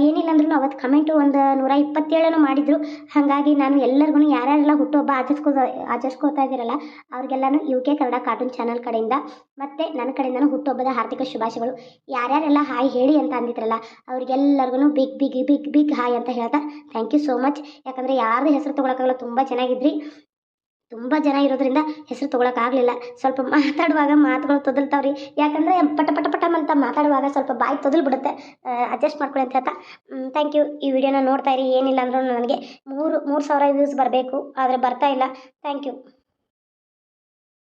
ಏನಿಲ್ಲ ಅಂದ್ರೂ ಅವತ್ತು ಕಮೆಂಟು ಒಂದು ನೂರ ಇಪ್ಪತ್ತೇಳನೂ ಮಾಡಿದರು. ಹಾಗಾಗಿ ನಾನು ಎಲ್ಲರಿಗೂ ಯಾರ್ಯಾರೆಲ್ಲ ಹುಟ್ಟುಹಬ್ಬ ಆಚರಿಸ್ಕೋ, ಆಚರಿಸ್ಕೋತಾ ಇದ್ದೀರಲ್ಲ, ಅವ್ರಿಗೆಲ್ಲನೂ U K Kannada cartoon channel ಕಡೆಯಿಂದ, ಮತ್ತು ನನ್ನ ಕಡೆಯಿಂದನೂ ಹುಟ್ಟುಹಬ್ಬದ ಹಾರ್ದಿಕ ಶುಭಾಶಯಗಳು. ಯಾರ್ಯಾರೆಲ್ಲ ಹಾಯ್ ಹೇಳಿ ಅಂತ ಅಂದಿದ್ರಲ್ಲ ಅವ್ರಿಗೆಲ್ಲರಿಗೂ big big big big hi ಅಂತ ಹೇಳ್ತಾ ಥ್ಯಾಂಕ್ ಯು ಸೋ ಮಚ್ ಯಾಕಂದರೆ ಯಾರ್ದು ಹೆಸರು ತೊಗೊಳಕ್ಕಾಗಲ್ಲ, ತುಂಬ ಚೆನ್ನಾಗಿದ್ರಿ. ತುಂಬ ಜನ ಇರೋದ್ರಿಂದ ಹೆಸರು ತೊಗೊಳಕ್ಕಾಗಲಿಲ್ಲ ಸ್ವಲ್ಪ ಮಾತಾಡುವಾಗ ಮಾತುಗಳು ತೊದಲ್ತಾವ್ರಿ. ಯಾಕಂದರೆ ಪಟ ಪಟ ಪಟ ಅಂತ ಮಾತಾಡುವಾಗ ಸ್ವಲ್ಪ ಬಾಯಿ ತೊದಲ್ ಬಿಡುತ್ತೆ. ಅಡ್ಜಸ್ಟ್ ಮಾಡ್ಕೊಳ್ಳಿ ಅಂತ ಹೇಳ್ತಾ. ಥ್ಯಾಂಕ್ ಯು ಈ ವಿಡಿಯೋನ ನೋಡ್ತಾ ಇರಿ. ಏನಿಲ್ಲ ಅಂದ್ರೂ ನನಗೆ ಮೂರು ಮೂರು ಸಾವಿರ ವ್ಯೂಸ್ ಬರಬೇಕು. ಆದರೆ ಬರ್ತಾ ಇಲ್ಲ. Thank you